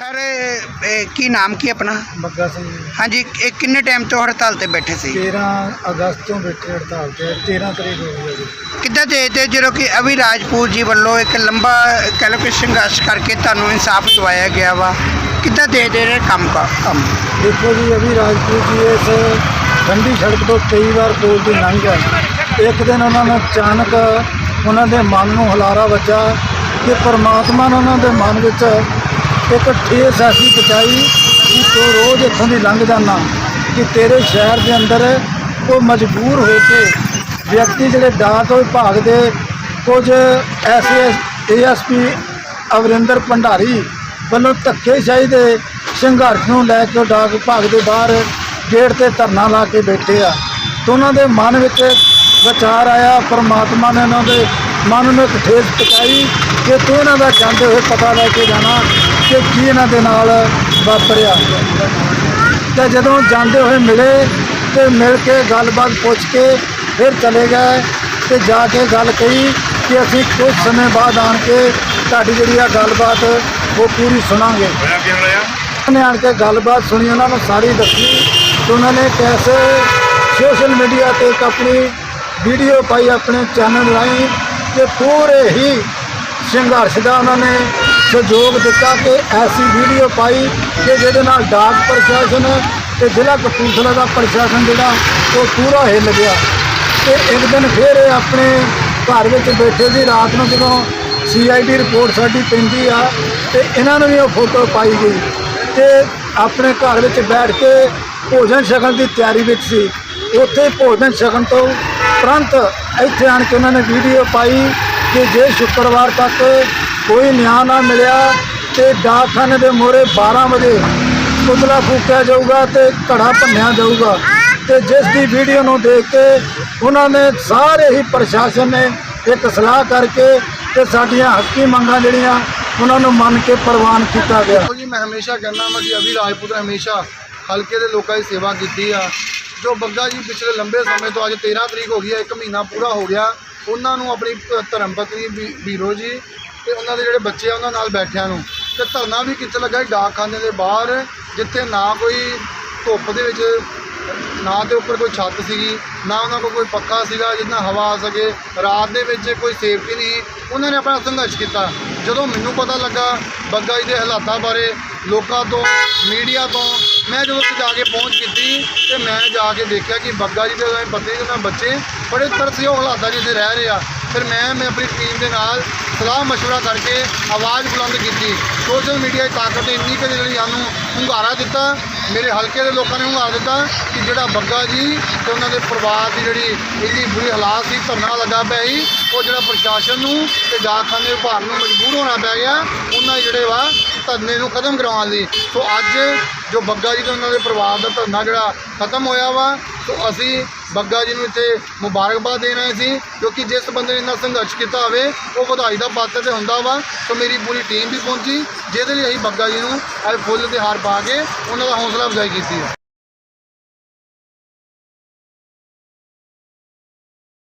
Sir ਕੀ ਨਾਮ ਕੀ ਆਪਣਾ? ਬੱਗਾ ਸਿੰਘ ਹਾਂਜੀ ਇਹ ਕਿੰਨੇ ਟਾਈਮ ਤੋਂ ਹੜਤਾਲ ਤੇ ਬੈਠੇ ਸੀ? 13 ਅਗਸਤ ਤੋਂ ਬੈਠੇ ਹੜਤਾਲ ਤੇ 13 ਤਰੀਕ ਹੋ ਗਈ ਹੈ ਜੀ। ਕਿੱਦਾਂ ਦੇਖਦੇ ਜਦੋਂ ਕਿ ਅਭੀ ਰਾਜਪੂਤ ਜੀ ਵੱਲੋਂ ਇੱਕ ਲੰਬਾ ਕਹਿ ਲਓ ਕਿ ਸੰਘਰਸ਼ ਕਰਕੇ ਤੁਹਾਨੂੰ ਇਨਸਾਫ ਦਿਵਾਇਆ ਗਿਆ ਵਾ? ਕਿੱਦਾਂ ਦੇਖਦੇ ਰਹੇ ਕੰਮ ਕਾ ਕੰਮ? ਦੇਖੋ ਜੀ ਅਭੀ ਰਾਜਪੂਤ ਜੀ ਇਸ ਠੰਡੀ ਸੜਕ ਤੋਂ ਕਈ ਵਾਰ ਕੋਲ ਦੀ ਲੰਘ ਗਏ। ਇੱਕ ਦਿਨ ਉਹਨਾਂ ਨੂੰ ਅਚਾਨਕ ਉਹਨਾਂ ਦੇ ਮਨ ਨੂੰ ਹੁਲਾਰਾ ਵੱਜਾ ਕਿ ਪਰਮਾਤਮਾ ਨੇ ਉਹਨਾਂ ਦੇ ਮਨ ਵਿੱਚ ਇੱਕ ਠੇਸ ਐਸੀ ਪਹੁੰਚਾਈ ਕਿ ਤੂੰ ਰੋਜ਼ ਇੱਥੋਂ ਦੀ ਲੰਘ ਜਾਣਾ ਕਿ ਤੇਰੇ ਸ਼ਹਿਰ ਦੇ ਅੰਦਰ ਉਹ ਮਜਬੂਰ ਹੋ ਕੇ ਵਿਅਕਤੀ ਜਿਹੜੇ ਡਾਕ ਵਿਭਾਗ ਦੇ ਕੁਝ ਐਸੇ ਏਐਸਪੀ ਅਵਰਿੰਦਰ ਭੰਡਾਰੀ ਵੱਲੋਂ ਧੱਕੇਸ਼ਾਹੀ ਦੇ ਸੰਘਰਸ਼ ਨੂੰ ਲੈ ਕੇ ਉਹ ਡਾਕ ਵਿਭਾਗ ਦੇ ਬਾਹਰ ਗੇਟ ਤੇ ਧਰਨਾ ਲਾ ਕੇ ਬੈਠੇ ਆ। ਤੇ ਉਹਨਾਂ ਦੇ ਮਨ ਵਿੱਚ ਵਿਚਾਰ ਆਇਆ, ਪਰਮਾਤਮਾ ਨੇ ਉਹਨਾਂ ਦੇ ਮਨ ਨੂੰ ਇੱਕ ਠੇਸ ਪਹੁੰਚਾਈ ਕਿ ਤੂੰ ਇਹਨਾਂ ਦਾ ਜਾਂਦੇ ਹੋਏ ਪਤਾ ਲੈ ਕੇ ਜਾਣਾ ਕਿ ਕੀ ਇਹਨਾਂ ਦੇ ਨਾਲ ਵਾਪਰਿਆ। ਤੇ ਜਦੋਂ ਜਾਂਦੇ ਹੋਏ ਮਿਲੇ ਤੇ ਮਿਲ ਕੇ ਗੱਲਬਾਤ ਪੁੱਛ ਕੇ ਫਿਰ ਚਲੇ ਗਏ ਤੇ ਜਾ ਕੇ ਗੱਲ ਕਹੀ ਕਿ ਅਸੀਂ ਕੁਝ ਸਮੇਂ ਬਾਅਦ ਆਣ ਕੇ ਤੁਹਾਡੀ ਜਿਹੜੀ ਆ ਗੱਲਬਾਤ ਉਹ ਪੂਰੀ ਸੁਣਾਂਗੇ। ਉਹਨੇ ਆਣ ਕੇ ਗੱਲਬਾਤ ਸੁਣੀ ਉਹਨਾਂ ਨੂੰ ਸਾਰੀ ਦੱਸੀ ਤੇ ਉਹਨਾਂ ਨੇ ਕੈਸੇ ਸੋਸ਼ਲ ਮੀਡੀਆ ਤੇ ਇੱਕ ਆਪਣੀ ਵੀਡੀਓ ਪਾਈ ਆਪਣੇ ਚੈਨਲ ਰਾਹੀਂ ਕਿ ਪੂਰੇ ਹੀ ਸੰਘਰਸ਼ ਦਾ ਉਹਨਾਂ ਨੇ ਸਹਿਯੋਗ ਦਿੱਤਾ ਕਿ ਐਸੀ ਵੀਡੀਓ ਪਾਈ ਕਿ ਜਿਹਦੇ ਨਾਲ ਡਾਕ ਪ੍ਰਸ਼ਾਸਨ ਤੇ ਜ਼ਿਲ੍ਹਾ ਕਪੂਰਥਲਾ ਦਾ ਪ੍ਰਸ਼ਾਸਨ ਜਿਹੜਾ, ਉਹ ਪੂਰਾ ਹਿੱਲ ਗਿਆ। ਤੇ ਇੱਕ ਦਿਨ ਫਿਰ ਇਹ ਆਪਣੇ ਘਰ ਵਿੱਚ ਬੈਠੇ ਸੀ, ਰਾਤ ਨੂੰ ਜਦੋਂ ਸੀਆਈਡੀ ਰਿਪੋਰਟ ਸਾਡੀ ਪੈਂਦੀ ਆ ਤੇ ਇਹਨਾਂ ਨੂੰ ਵੀ ਉਹ ਫੋਟੋ ਪਾਈ ਗਈ। ਤੇ ਆਪਣੇ ਘਰ ਵਿੱਚ ਬੈਠ ਕੇ ਭੋਜਨ ਛਕਣ ਦੀ ਤਿਆਰੀ ਵਿੱਚ ਸੀ। ਉੱਥੇ ਭੋਜਨ ਛਕਣ ਤੋਂ ਤੁਰੰਤ ਇੱਥੇ ਆਣ ਕੇ ਉਹਨਾਂ ਨੇ ਵੀਡੀਓ ਪਾਈ ਕਿ ਜੇ ਸ਼ੁੱਕਰਵਾਰ ਤੱਕ ਕੋਈ ਨਿਆਂ ਨਾ ਮਿਲਿਆ ਤੇ ਡਾਕਖਾਨੇ ਦੇ ਮੋਹਰੇ 12 ਵਜੇ ਪੁਤਲਾ ਫੂਕਿਆ ਜਾਊਗਾ ਤੇ ਘੜਾ ਭੰਨਿਆ ਜਾਊਗਾ। ਤੇ ਜਿਸ ਦੀ ਵੀਡੀਓ ਨੂੰ ਦੇਖ ਕੇ ਉਹਨਾਂ ਨੇ ਸਾਰੇ ਹੀ ਪ੍ਰਸ਼ਾਸਨ ਨੇ ਇੱਕ ਸਲਾਹ ਕਰਕੇ ਤੇ ਸਾਡੀਆਂ ਹੱਕੀ ਮੰਗਾਂ ਜਿਹੜੀਆਂ ਉਹਨਾਂ ਨੂੰ ਮੰਨ ਕੇ ਪ੍ਰਵਾਨ ਕੀਤਾ ਗਿਆ। ਜੀ, ਮੈਂ ਹਮੇਸ਼ਾ ਕਹਿੰਦਾ ਹਾਂ ਕਿ ਅਭੀ ਰਾਜਪੂਤ ਨੇ ਹਮੇਸ਼ਾ ਹਲਕੇ ਦੇ ਲੋਕਾਂ ਦੀ ਸੇਵਾ ਕੀਤੀ ਆ। ਜੋ ਬੱਗਾ ਜੀ ਪਿਛਲੇ ਲੰਬੇ ਸਮੇਂ ਤੋਂ ਅੱਜ 13 ਤਰੀਕ ਹੋ ਗਈ ਹੈ, ਇੱਕ ਮਹੀਨਾ ਪੂਰਾ ਹੋ ਗਿਆ। ਉਹਨਾਂ ਨੂੰ ਆਪਣੀ ਪ- ਧਰਮ ਪਤਨੀ ਬੀਰੋ ਜੀ ਤੇ ਉਹਨਾਂ ਦੇ ਜਿਹੜੇ ਬੱਚੇ ਆ, ਉਹਨਾਂ ਨਾਲ ਬੈਠਿਆਂ ਨੂੰ। ਤੇ ਧਰਨਾ ਵੀ ਕਿੱਥੇ ਲੱਗਾ ਡਾਕਖਾਨੇ ਦੇ ਬਾਹਰ, ਜਿੱਥੇ ਨਾ ਕੋਈ ਧੁੱਪ ਦੇ ਵਿੱਚ, ਨਾ ਤੇ ਉੱਪਰ ਕੋਈ ਛੱਤ ਸੀਗੀ, ਨਾ ਉਹਨਾਂ ਕੋਲ ਕੋਈ ਪੱਖਾ ਸੀਗਾ ਜਿਸ ਹਵਾ ਆ ਸਕੇ। ਰਾਤ ਦੇ ਵਿੱਚ ਕੋਈ ਸੇਫਟੀ ਨਹੀਂ ਉਹਨਾਂ ਨੇ ਆਪਣਾ ਸੰਘਰਸ਼ ਕੀਤਾ। ਜਦੋਂ ਮੈਨੂੰ ਪਤਾ ਲੱਗਾ, ਬੱਗਾ ਜੀ ਦੇ ਹਾਲਾਤਾਂ ਬਾਰੇ ਲੋਕਾਂ ਤੋਂ ਮੀਡੀਆ ਤੋਂ ਮੈਂ ਜਦੋਂ ਉੱਥੇ ਜਾ ਕੇ ਪਹੁੰਚ ਕੀਤੀ ਤੇ ਮੈਂ ਜਾ ਕੇ ਦੇਖਿਆ ਕਿ ਬੱਗਾ ਜੀ ਦੇ ਉਹਨਾਂ ਦੀ ਪਤਨੀ ਤੇ ਉਹਨਾਂ ਦੇ ਬੱਚੇ ਬੜੇ ਤਰਸਯੋਗ ਹਾਲਾਤਾਂ 'ਚ ਇੱਥੇ ਰਹਿ ਰਹੇ ਆ ਫਿਰ ਮੈਂ ਮੈਂ ਆਪਣੀ ਟੀਮ ਦੇ ਨਾਲ ਸਲਾਹ مشورہ ਕਰਕੇ ਆਵਾਜ਼ ਬੁਲੰਦ ਕੀਤੀ ਸੋਸ਼ਲ ਮੀਡੀਆ ਦੀ ਤਾਕਤ ਨੇ ਇੰਨੀ ਕੁ ਜਿਹੜੀ ਸਾਨੂੰ ਹੁੰਗਾਰਾ ਦਿੱਤਾ ਮੇਰੇ ਹਲਕੇ ਦੇ ਲੋਕਾਂ ਨੇ ਹੁੰਗਾਰਾ ਦਿੱਤਾ ਕਿ ਜਿਹੜਾ ਬੱਗਾ ਜੀ ਤੇ ਉਹਨਾਂ ਦੇ ਪਰਿਵਾਰ ਦੀ ਜਿਹੜੀ ਇੰਨੀ ਬੁਰੀ ਹਾਲਾਤ ਸੀ, ਧਰਨਾ ਲੱਗਾ ਪਿਆ ਸੀ, ਉਹ ਜਿਹੜਾ ਪ੍ਰਸ਼ਾਸਨ ਨੂੰ ਤੇ ਡਾਕਖਾਨੇ ਵਿਭਾਗ ਨੂੰ ਮਜਬੂਰ ਹੋਣਾ ਪੈ ਗਿਆ, ਉਹਨਾਂ ਜਿਹੜੇ ਵਾ ਧਰਨੇ ਨੂੰ ਖਤਮ ਕਰਵਾਉਣ ਲਈ। ਸੋ ਅੱਜ ਜੋ ਬੱਗਾ ਜੀ ਤੇ ਉਹਨਾਂ ਦੇ ਪਰਿਵਾਰ ਦਾ ਧਰਨਾ ਜਿਹੜਾ ਖਤਮ ਹੋਇਆ ਵਾ ਸੋ ਅਸੀਂ ਬੱਗਾ ਜੀ ਨੂੰ ਇੱਥੇ ਮੁਬਾਰਕਬਾਦ ਦੇ ਰਹੇ ਸੀ ਕਿਉਂਕਿ ਜਿਸ ਬੰਦੇ ਨੇ ਇੰਨਾ ਸੰਘਰਸ਼ ਕੀਤਾ ਹੋਵੇ, ਉਹ ਵਧਾਈ ਦਾ ਪਾਤਰ ਤੇ ਹੁੰਦਾ ਵਾ। ਸੋ ਮੇਰੀ ਪੂਰੀ ਟੀਮ ਵੀ ਪਹੁੰਚੀ, ਜਿਹਦੇ ਲਈ ਅਸੀਂ ਬੱਗਾ ਜੀ ਨੂੰ ਅੱਜ ਫੁੱਲ ਤੇ ਹਾਰ ਪਾ ਕੇ ਉਹਨਾਂ ਦਾ ਹੌਸਲਾ ਅਫਜ਼ਾਈ ਕੀਤੀ ਹੈ